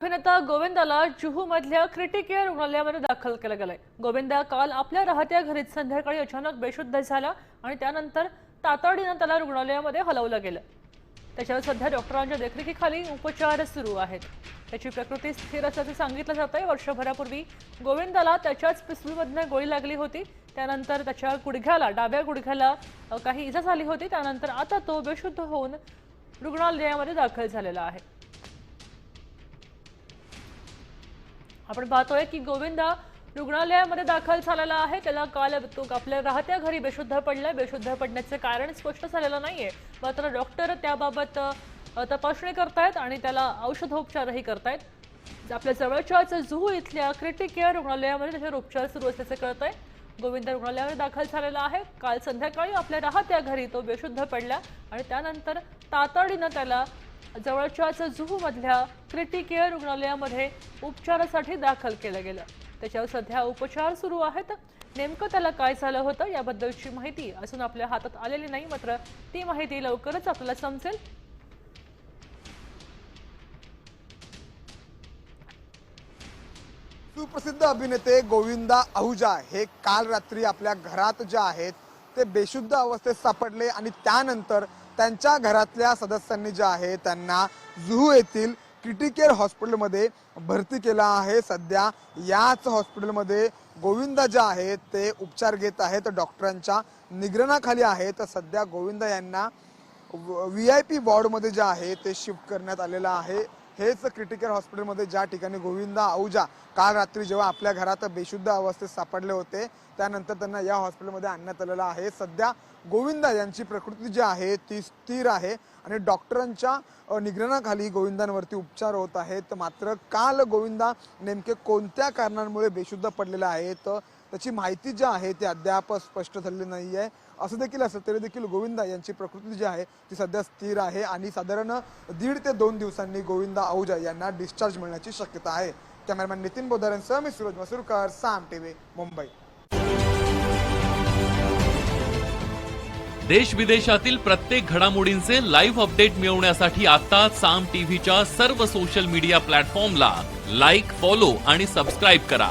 अभिनेता गोविंदाला जुहू मधल्या क्रिटिकेअर रुग्णालयामध्ये दाखल केलं गेलंय. गोविंदा काल आपल्या राहत्या घरीच संध्याकाळी अचानक बेशुद्ध झाला आणि त्यानंतर तातडीनं त्याला रुग्णालयामध्ये हलवलं गेलं. त्याच्यावर सध्या डॉक्टरांच्या देखरेखीखाली उपचार सुरू आहेत. त्याची प्रकृती स्थिर असल्याचं सांगितलं जात आहे वर्षभरापूर्वी गोविंदाला त्याच्याच पिस्तूलमधनं गोळी लागली होती. त्यानंतर त्याच्या गुडघ्याला डाव्या गुडघ्याला काही इजा झाली होती. त्यानंतर आता तो बेशुद्ध होऊन रुग्णालयामध्ये दाखल झालेला आहे. आपण पाहतोय की गोविंदा रुग्णालयामध्ये दाखल झालेला आहे. त्याला काल तो आपल्या राहत्या घरी बेशुद्ध पडलाय. बेशुद्ध पडण्याचं कारण स्पष्ट झालेलं नाहीये. मात्र डॉक्टर त्याबाबत तपासणी करतायत आणि त्याला औषधोपचारही करतायत. आपल्या जवळच्याच जुहू इथल्या क्रिटिकेअर रुग्णालयामध्ये त्याच्यावर उपचार सुरू असल्याचं कळत आहे गोविंद रुग्णालयामध्ये दाखल झालेला आहे. काल संध्याकाळी आपल्या राहत्या घरी तो बेशुद्ध पडला आणि त्यानंतर तातडीनं त्याला जवळच्याच जुहूमधल्या क्रिटिकेअर रुग्णालयामध्ये उपचारासाठी दाखल केलं गेलं. त्याच्यावर सध्या उपचार सुरू आहेत. नेमकं त्याला काय झालं होतं याबद्दलची माहिती अजून आपल्या हातात आलेली नाही मात्र ती माहिती लवकरच आपल्याला समजेल. सुप्रसिद्ध अभिनेते गोविंदा आहुजा हे काल रात्री आपल्या घरात जे आहेत ते बेशुद्ध अवस्थेत सापडले आणि त्यानंतर त्यांच्या घरातल्या सदस्यांनी जे आहे त्यांना जुहू येथील क्रिटिकेअर हॉस्पिटलमध्ये भरती केलं आहे. सध्या याच हॉस्पिटलमध्ये गोविंदा जे आहेत ते उपचार घेत आहेत डॉक्टरांच्या निगराणाखाली आहेत. सध्या गोविंदा यांना व्ही आय पी वॉर्डमध्ये जे आहे ते शिफ्ट करण्यात आलेलं आहे. हेच क्रिटिकल हॉस्पिटलमध्ये ज्या ठिकाणी गोविंदा आहुजा काल रात्री जेव्हा आपल्या घरात बेशुद्ध अवस्थेत सापडले होते त्यानंतर त्यांना या हॉस्पिटलमध्ये आणण्यात आलेलं आहे. सध्या गोविंदा यांची प्रकृती जी आहे ती स्थिर आहे आणि डॉक्टरांच्या निग्रहणाखाली गोविंदांवरती उपचार होत आहेत. मात्र काल गोविंदा नेमके कोणत्या कारणांमुळे बेशुद्ध पडलेले आहेत त्याची माहिती जी आहे ती अद्याप स्पष्ट झालेली नाही आहे. असं देखील असं तरी देखील गोविंदा यांची प्रकृती जी आहे ती सध्या स्थिर आहे आणि साधारण दीड ते दोन दिवसांनी गोविंदा आहुजा यांना डिस्चार्ज मिळण्याची शक्यता आहे. कॅमेरामॅन नितीन बोधारेंसह मी सूरज मसुरकर साम टीव्ही मुंबई. देश विदेशातील प्रत्येक घडामोडींचे लाईव्ह अपडेट मिळवण्यासाठी आता साम टीव्हीच्या सर्व सोशल मीडिया प्लॅटफॉर्मला लाईक फॉलो आणि सबस्क्राईब करा.